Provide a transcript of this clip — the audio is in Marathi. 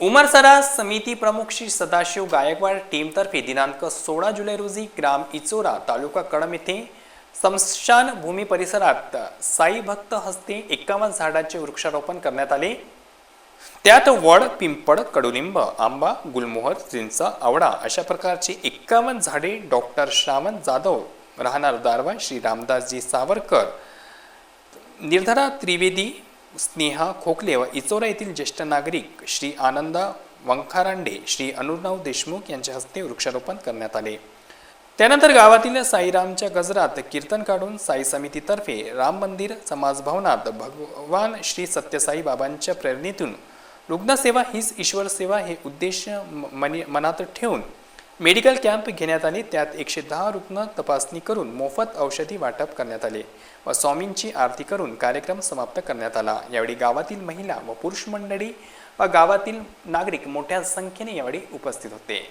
उमरसरा समिती प्रमुख श्री सदाशिव गायकवाड टीमतर्फे दिनांक सोळा जुलै रोजी ग्राम इचोरा तालुका कडम येथे भूमी परिसरात साई भक्त हस्ते एकावन्न झाडाचे वृक्षारोपण करण्यात आले. त्यात वड पिंपळ कडुलिंब आंबा गुलमोहर चिंच आवडा अशा प्रकारची एक्कावन्न झाडे डॉक्टर श्रावण जाधव राहणार दारवा श्री रामदासजी सावरकर निर्धारा त्रिवेदी स्नेहा खोकले व इचोरा येथील ज्येष्ठ नागरिक श्री आनंदा वंखारांडे श्री अनुराव देशमुख यांच्या हस्ते वृक्षारोपण करण्यात आले. त्यानंतर गावातील साईरामच्या गजरात कीर्तन काढून साई समितीतर्फे राम मंदिर समाज भवनात भगवान श्री सत्यसाई बाबांच्या प्रेरणेतून रुग्णसेवा हीच ईश्वर सेवा हे उद्देश म- मनी मनात ठेवून मेडिकल कॅम्प घेण्यात आले. त्यात एकशे दहा रुग्ण तपासणी करून मोफत औषधी वाटप करण्यात आले व स्वामींची आरती करून कार्यक्रम समाप्त करण्यात आला. यावेळी गावातील महिला व पुरुष मंडळी व गावातील नागरिक मोठ्या संख्येने यावेळी उपस्थित होते.